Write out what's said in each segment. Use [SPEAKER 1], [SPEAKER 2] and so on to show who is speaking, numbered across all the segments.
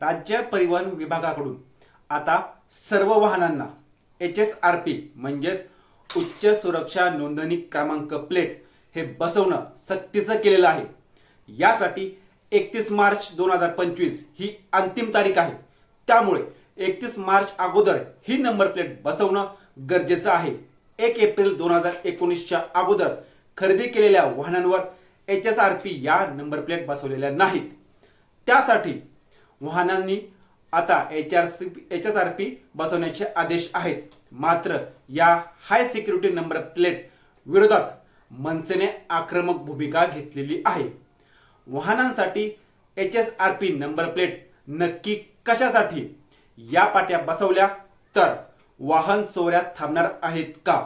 [SPEAKER 1] राज्य परिवहन विभागाकडून आता सर्व वाहनांना एच एस आर पी म्हणजेच उच्च सुरक्षा नोंदणी क्रमांक प्लेट हे बसवणं सक्तीचं केलेलं आहे. यासाठी एकतीस मार्च दोन हजार पंचवीस ही अंतिम तारीख आहे. त्यामुळे एकतीस मार्च अगोदर ही नंबर प्लेट बसवणं गरजेचं आहे. एक एप्रिल दोन हजार एकोणीसच्या अगोदर खरेदी केलेल्या वाहनांवर एच एस आर पी या नंबर प्लेट बसवलेल्या नाहीत. त्यासाठी वाहनांनी आता H R C H S R P बसवण्याचे आदेश आहेत. मात्र या हाय सिक्युरिटी नंबर प्लेट विरोधात मनसेने आक्रमक भूमिका घेतलेली आहे. वाहनांसाठी H S R P number plate नक्की कशासाठी? या पाट्या बसवल्या तर वाहन चोऱ्या थांबणार आहेत का?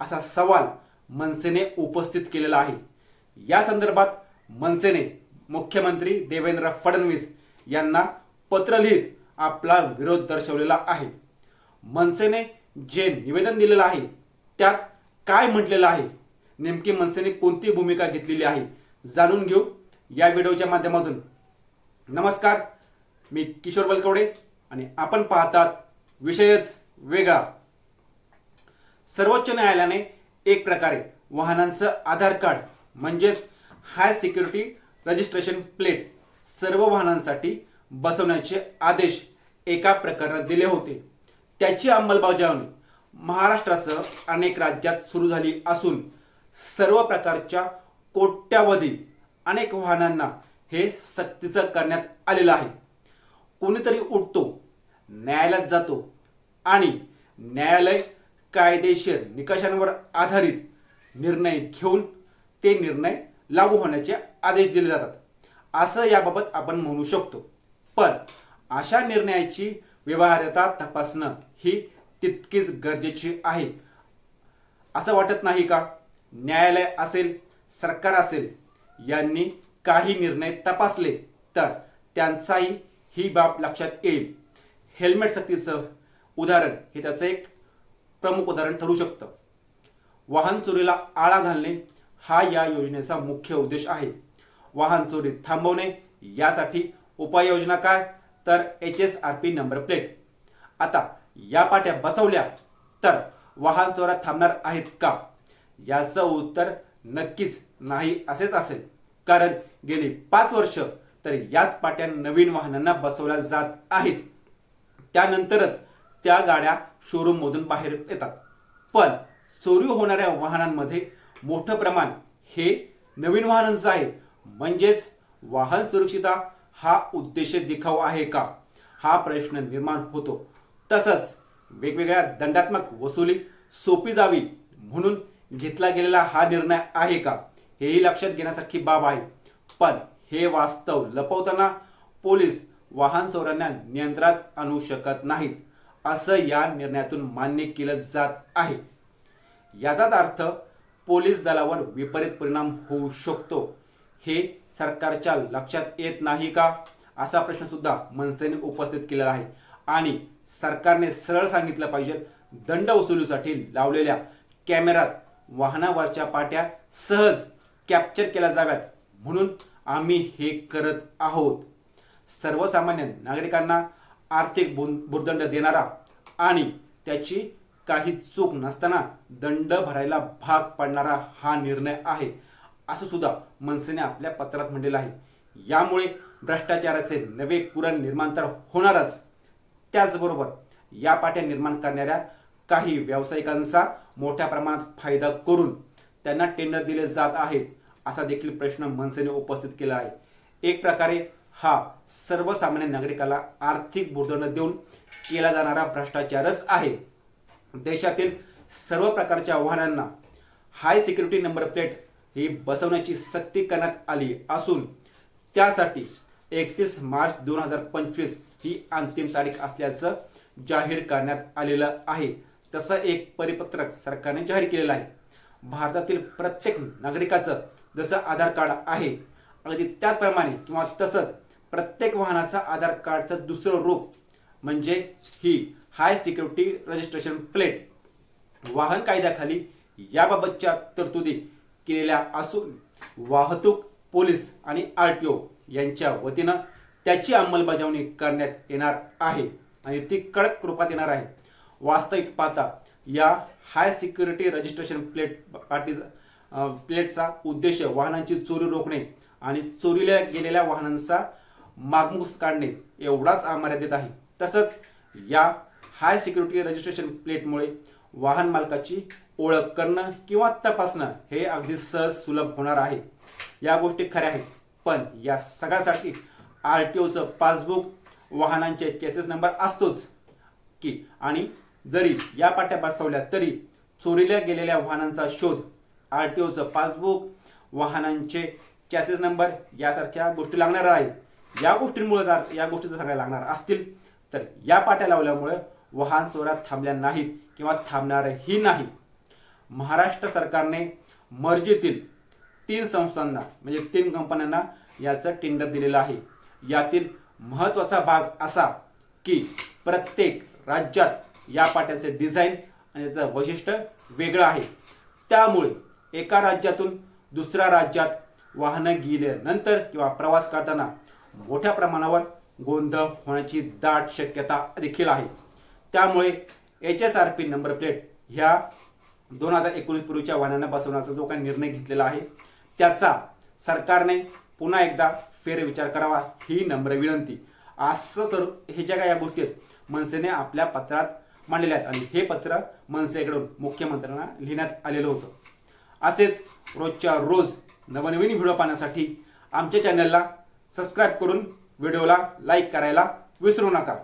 [SPEAKER 1] असा सवाल मनसेने उपस्थित केलेला आहे. या संदर्भात मनसेने मुख्यमंत्री देवेंद्र फडणवीस यांना पत्र लिहित आपला विरोध दर्शवलेला आहे. मनसेने जे निवेदन दिलेलं आहे त्यात काय म्हटलेलं आहे? नेमकी मनसेने कोणती भूमिका घेतलेली आहे? जाणून घेऊ या व्हिडिओच्या माध्यमातून. नमस्कार मी किशोर बलकवडे आणि आपण पाहतात विषयच वेगळा. सर्वोच्च न्यायालयाने एक प्रकारे वाहनांचं आधार कार्ड म्हणजेच हाय सिक्युरिटी रजिस्ट्रेशन प्लेट सर्व वाहनांसाठी बसवण्याचे आदेश एका प्रकरणात दिले होते. त्याची अंमलबजावणी महाराष्ट्रासह अनेक राज्यात सुरू झाली असून सर्व प्रकारच्या कोट्यावधी अनेक वाहनांना हे सक्तीचं करण्यात आलेलं आहे. कोणीतरी उठतो न्यायालयात जातो आणि न्यायालय कायदेशीर निकषांवर आधारित निर्णय घेऊन ते निर्णय लागू होण्याचे आदेश दिले जातात. असं याबाबत आपण म्हणू शकतो. पण अशा निर्णयाची व्यवहार्यता तपासणं ही तितकीच गरजेची आहे. असं वाटत नाही का? न्यायालय असेल सरकार असेल यांनी काही निर्णय तपासले तर त्यांचाही ही बाब लक्षात येईल. हेल्मेट सक्तीचं उदाहरण हे त्याचं एक प्रमुख उदाहरण ठरू शकतं. वाहन चोरीला आळा घालणे हा या योजनेचा मुख्य उद्देश आहे. वाहन चोरी थांबवणे यासाठी उपाययोजना काय? तर H S R P number plate. आता या पाट्या बसवल्या तर वाहन चोऱ्या थांबणार आहेत का? याचं उत्तर नक्कीच नाही असेच असेल. कारण गेली पाच वर्ष तर याच पाट्या नवीन वाहनांना बसवल्या जात आहेत. त्यानंतरच त्या गाड्या शोरूममधून बाहेर येतात. पण चोरी होणाऱ्या वाहनांमध्ये मोठं प्रमाण हे नवीन वाहनांचं आहे. म्हणजेच वाहन सुरक्षिता हा उद्देश दिखाव आहे का? हा प्रश्न निर्माण होतो. तसंच वेगवेगळ्या दंडात्मक वसुली सोपी जावी म्हणून घेतला गेलेला हा निर्णय आहे का? हेही लक्षात घेण्यासारखी बाब आहे. पण हे वास्तव लपवताना पोलीस वाहन चोरांना नियंत्रणात आणू शकत नाहीत असं या निर्णयातून मान्य केलं जात आहे. याचाच अर्थ पोलीस दलावर विपरीत परिणाम होऊ शकतो. हे सरकारच्या लक्षात येत नाही का? असा प्रश्न सुद्धा मनसेने उपस्थित केलेला आहे. आणि सरकारने सरळ सांगितलं पाहिजे दंड वसुलीसाठी लावलेल्या कॅमेऱ्यात वाहनावरच्या पाट्या सहज कॅप्चर केल्या जाव्यात. म्हणून आम्ही हे करत आहोत. सर्वसामान्य नागरिकांना आर्थिक बुं- भुर्दंड देणारा आणि त्याची काही चूक नसताना दंड भरायला भाग पडणारा हा निर्णय आहे. असं सुद्धा मनसेने आपल्या पत्रात म्हटलेलं आहे. यामुळे भ्रष्टाचाराचे नवे कुरण निर्माण तर होणारच. त्याचबरोबर या पाट्या निर्माण करणाऱ्या काही व्यावसायिकांचा मोठ्या प्रमाणात फायदा करून त्यांना टेंडर दिले जात आहेत असा देखील प्रश्न मनसेने उपस्थित केला आहे. एक प्रकारे हा सर्वसामान्य नागरिकाला आर्थिक भुर्दंड देऊन केला जाणारा भ्रष्टाचारच आहे. देशातील सर्व प्रकारच्या आव्हानांना हाय सिक्युरिटी नंबर प्लेट ही बसवण्याची सक्ती करण्यात आली असून त्यासाठी एकतीस मार्च दोन हजार पंचवीस ही अंतिम तारीख असल्याचं जाहीर करण्यात आलेलं आहे. तसं एक परिपत्रक सरकारने जाहीर केलेलं आहे. भारतातील प्रत्येक नागरिकाचं जसं आधार कार्ड आहे अगदी त्याचप्रमाणे किंवा तसंच प्रत्येक वाहनाचं आधार कार्डचं दुसरं रूप म्हणजे ही हाय सिक्युरिटी रजिस्ट्रेशन प्लेट वाहन कायद्याखाली याबाबतच्या तरतुदी केलेल्या असून वाहतूक पोलीस आणि आर टी ओ यांच्या वतीनं त्याची अंमलबजावणी करण्यात येणार आहे आणि ती कडक रूपात येणार आहे. वास्तविक पाहता या हाय सिक्युरिटी रजिस्ट्रेशन प्लेट पाटी प्लेटचा उद्देश वाहनांची चोरी रोखणे आणि चोरीला गेलेल्या वाहनांचा मागमूस काढणे एवढाच मर्यादित आहे. तसंच या हाय सिक्युरिटी रजिस्ट्रेशन प्लेटमुळे वाहन मालकाची ओळख करणं किंवा तपासणं हे अगदी सहज सुलभ होणार आहे. या गोष्टी खऱ्या आहेत पण या सगळ्यासाठी आर टी ओचं पासबुक वाहनांचे चेसेस नंबर असतोच की आणि जरी या पाट्या बसवल्या तरी चोरीला गेलेल्या वाहनांचा शोध आर टी ओचं पासबुक वाहनांचे चॅसेस नंबर यासारख्या गोष्टी लागणार आहेत या गोष्टींमुळे या गोष्टी जर सगळ्या लागणार असतील तर या पाट्या लावल्यामुळे वाहन चोऱ्या थांबल्या नाहीत. किंवा थांबणारही नाही. महाराष्ट्र सरकारने मर्जीतील तीन संस्थांना म्हणजे तीन कंपन्यांना याचं टेंडर दिलेलं आहे. यातील महत्त्वाचा भाग असा की प्रत्येक राज्यात या पाट्याचे डिझाईन आणि त्याचं वैशिष्ट्य वेगळं आहे. त्यामुळे एका राज्यातून दुसऱ्या राज्यात वाहनं गेल्यानंतर किंवा प्रवास करताना मोठ्या प्रमाणावर गोंधळ होण्याची दाट शक्यता देखील आहे. त्यामुळे H S R P number plate ह्या दोन हजार एकोणीस पूर्वीच्या वाहनांना बसवण्याचा जो काही निर्णय घेतलेला आहे त्याचा सरकारने पुन्हा एकदा फेरविचार करावा ही नम्र विनंती. असं सर हे ज्या काही या गोष्टी आहेत मनसेने आपल्या पत्रात मांडलेल्या आहेत आणि हे पत्र मनसेकडून मुख्यमंत्र्यांना लिहिण्यात आलेलं होतं. असेच रोजच्या रोज नवनवीन व्हिडिओ पाहण्यासाठी आमच्या चॅनलला सबस्क्राईब करून व्हिडिओला लाईक करायला विसरू नका.